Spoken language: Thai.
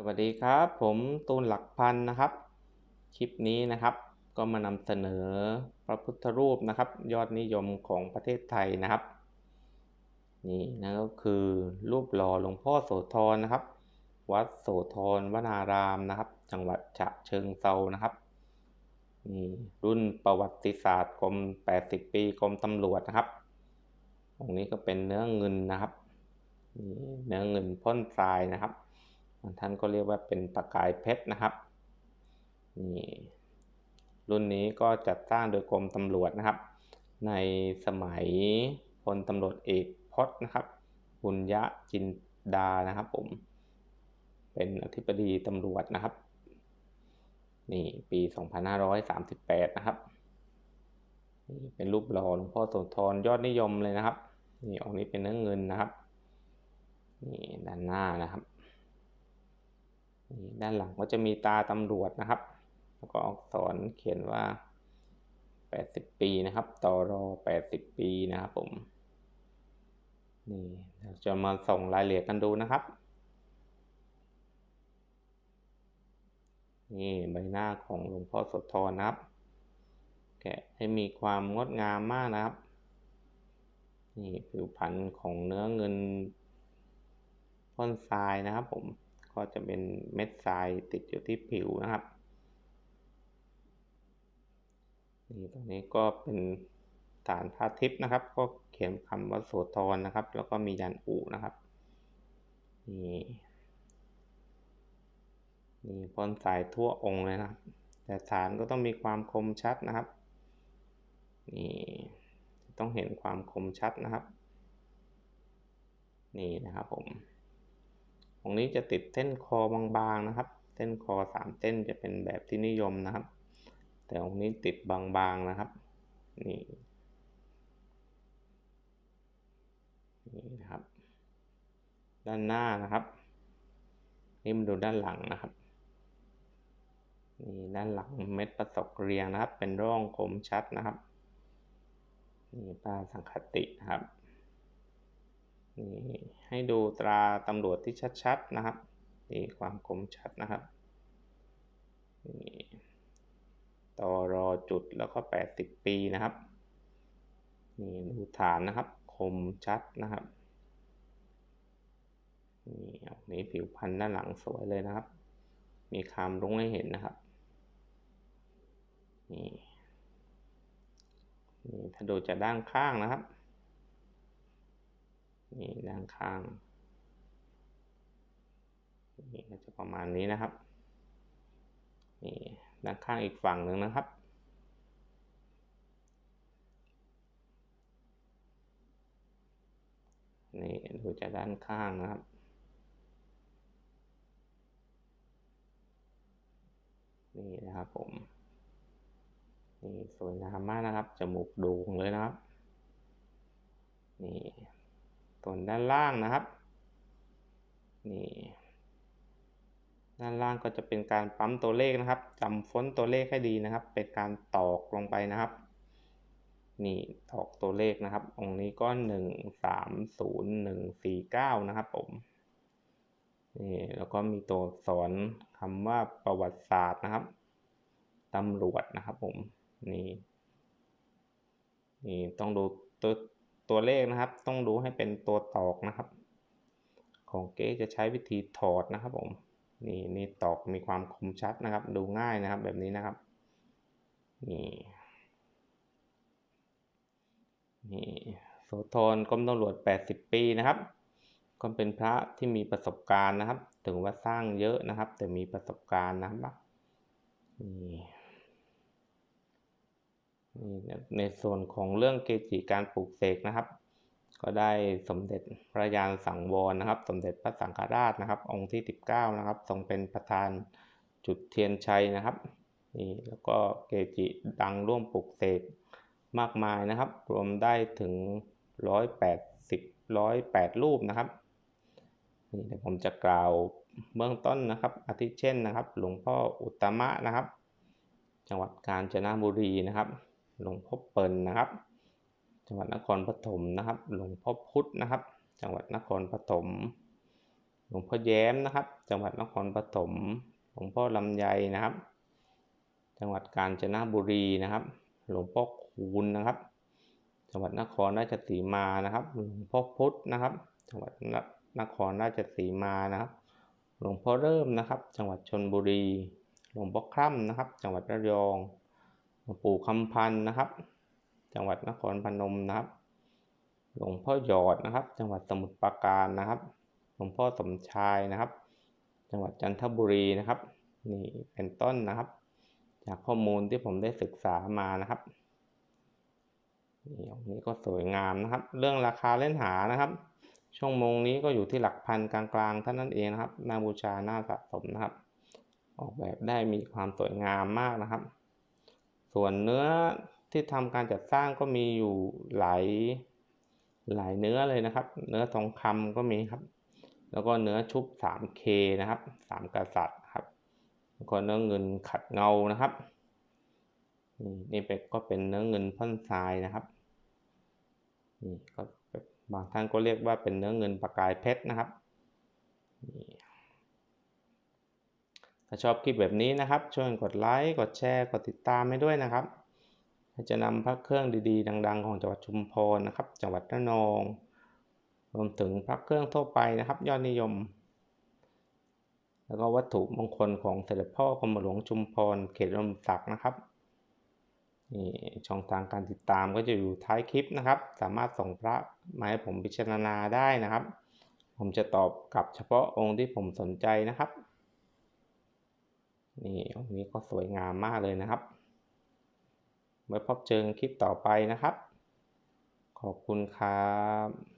สวัสดีครับ ผมตูนหลักพันนะครับ คลิปนี้นะครับ ก็มานำเสนอพระพุทธรูปนะครับ ยอดนิยมของประเทศไทยนะครับ นี่นั่นก็คือรูปหล่อหลวงพ่อโสธรนะครับ วัดโสธรวนารามนะครับ จังหวัดฉะเชิงเซานะครับนี่รุ่นประวัติศาสตร์กรม 80 ปีกรมตำรวจนะครับตรงนี้ก็เป็นเนื้อเงินนะครับนี่เนื้อเงินพ่นทรายนะครับ ท่านก็เรียกว่าเป็นประกายเพชรนะครับนี่รุ่นนี้ก็จัดสร้างโดยกรมตำรวจนะครับ ในสมัยพลตำรวจเอกพจน์นะครับบุญยะจินดานะครับผม เป็นอธิบดีตำรวจนะครับ นี่ปี 2538 นะครับนี่เป็นรูปหล่อหลวงพ่อโสธรยอดนิยมเลยนะครับ นี่องค์นี้เป็นเนื้อเงินนะครับ นี่ด้านหน้านะครับ นี่ด้านหลังก็จะมีตาตำรวจนะครับ แล้วก็อักษรเขียนว่า 80 ปีนะครับ ต่อรอ 80 ปีนะครับผม นี่เราจะมาส่งรายละเอียดกันดูนะครับ นี่ใบหน้าของหลวงพ่อโสธรนะครับ แกะให้มีความงดงามมากนะครับ นี่ผิวพรรณของเนื้อเงินพ่นทรายนะครับผม ก็จะเป็นเม็ดทรายติดอยู่ที่ผิวนะครับนี่ตรงนี้ก็เป็นฐานพระทิพย์นะครับ ก็เขียนคำว่าโสธรนะครับ แล้วก็มียันอูนะครับนี่นี่พ่นสายทั่วองค์เลยนะครับ แต่ฐานก็ต้องมีความคมชัดนะครับนี่ต้องเห็นความคมชัดนะครับ นี่นะครับผม รงนี้จะติดเส้นคอบางๆนะครับ เส้นคอสามเส้นจะเป็นแบบที่นิยมนะครับ แต่องนี้ติดบางๆนะครับ นี่นี่นะครับ ด้านหน้านะครับ นี่มาดูด้านหลังนะครับนี่ด้านหลังเม็ดประสกเรียงนะครับ เป็นร่องคมชัดนะครับนี่ปลาสังคตินะครับ นี่ให้ดูตราตำรวจที่ชัดๆนะครับนี่ความคมชัดนะครับนี่ต่อรอจุดแล้วก็ 80 ปีนะครับนี่ดูฐานนะครับคมชัดนะครับนี่นี้ผิวพันธุ์ด้านหลังสวยเลยนะครับ มีคามรุ้งให้เห็นนะครับนี่นี่ถ้าดูจากด้านข้างนะครับ นี่ด้านข้างนี่ก็จะประมาณนี้นะครับนี่ด้านข้างอีกฝั่งหนึ่งนะครับ นี่ดูจากด้านข้างนะครับนี่นะครับผมนี่สวยงามมากนะครับจมูกโด่งเลยนะครับนี่ ส่วนด้านล่างนะครับนี่ด้านล่างก็จะเป็นการปั๊มตัวเลขนะครับจำฟอนต์ตัวเลขให้ดีนะครับ เป็นการตอกลงไปนะครับ นี่ตอกตัวเลขนะครับ องค์นี้ก็หนึ่งสามศูนย์หนึ่งสี่เก้านะครับผมนี่แล้วก็มีตัวสอนคำว่าประวัติศาสตร์นะครับตำรวจนะครับผมนี่นี่ต้องดูตัว ตัวเลขนะครับ ต้องดูให้เป็นตัวตอกนะครับ ของเก๊จะใช้วิธีถอดนะครับผมนี่นี่ตอกมีความคมชัดนะครับ ดูง่ายนะครับแบบนี้นะครับนี่นี่โสธรกรมตำรวจ 80 ปีนะครับก็เป็นพระที่มีประสบการณ์นะครับ ถึงว่าสร้างเยอะนะครับ แต่มีประสบการณ์นะครับนี่ นี่ในส่วนของเรื่องเกจิการปลูกเสกนะครับ ก็ได้สมเด็จพระยานสังวรนะครับ สมเด็จพระสังฆราชนะครับ องค์ที่ 19 นะครับทรงเป็นประธานจุดเทียนชัยนะครับนี่แล้วก็เกจิดังร่วมปลูกเสกมากมายนะครับ รวมได้ถึง 180 108 รูปนะครับนี่เดี๋ยวผมจะกล่าวเบื้องต้นนะครับ อาทิเช่นนะครับ หลวงพ่ออุตตมะนะครับ จังหวัดกาญจนบุรีนะครับ หลวงพ่อเปิลนะครับ จังหวัดนครปฐมนะครับ หลวงพ่อพุธนะครับ จังหวัดนครปฐม หลวงพ่อแย้มนะครับ จังหวัดนครปฐม หลวงพ่อลำไยนะครับ จังหวัดกาญจนบุรีนะครับ หลวงพ่อคูณนะครับ จังหวัดนครราชสีมานะครับ หลวงพ่อพุธนะครับ จังหวัดนครราชสีมานะครับ หลวงพ่อเริ่มนะครับ จังหวัดชนบุรี หลวงพ่อคร่ำนะครับ จังหวัดระยอง ปู่คำพันธ์นะครับ จังหวัดนครพนมนะครับ หลวงพ่อหยอดนะครับ จังหวัดสมุทรปราการนะครับ หลวงพ่อสมชายนะครับ จังหวัดจันทบุรีนะครับนี่เป็นต้นนะครับ จากข้อมูลที่ผมได้ศึกษามานะครับนี่องค์นี้ก็สวยงามนะครับ เรื่องราคาเล่นหานะครับ ช่วงมงนี้ก็อยู่ที่หลักพันกลางๆเท่านั้นเองนะครับน่าบูชาน่าสะสมนะครับ ออกแบบได้มีความสวยงามมากนะครับ ส่วนเนื้อที่ทำการจัดสร้างก็มีอยู่หลายหลายเนื้อเลยนะครับ เนื้อทองคำก็มีครับ แล้วก็เนื้อชุบ 3K นะครับ 3 กษัตริย์ครับแล้วก็เนื้อเงินขัดเงานะครับนี่นี่เป็นก็เป็นเนื้อเงินพ่นทรายนะครับนี่ก็บางท่านก็เรียกว่าเป็นเนื้อเงินประกายเพชรนะครับนี่ ถ้าชอบคลิปแบบนี้นะครับ ช่วยกดไลค์กดแชร์กดติดตามให้ด้วยนะครับจะนำพระเครื่องดีๆ ดัง ๆ ของจังหวัดชุมพรนะครับ จังหวัดระนอง รวมถึงพระเครื่องทั่วไปนะครับ ยอดนิยม แล้วก็วัตถุมงคลของเสด็จพ่อกรมหลวงชุมพรเขตลมศักษ์นะครับนี่ช่องทางการติดตามก็จะอยู่ท้ายคลิปนะครับ สามารถส่งพระมาให้ผมพิจารณาได้นะครับ ผมจะตอบกลับเฉพาะองค์ที่ผมสนใจนะครับ นี่องนี้ก็สวยงามมากเลยนะครับ ไว้พบเจอคลิปต่อไปนะครับ ขอบคุณครับ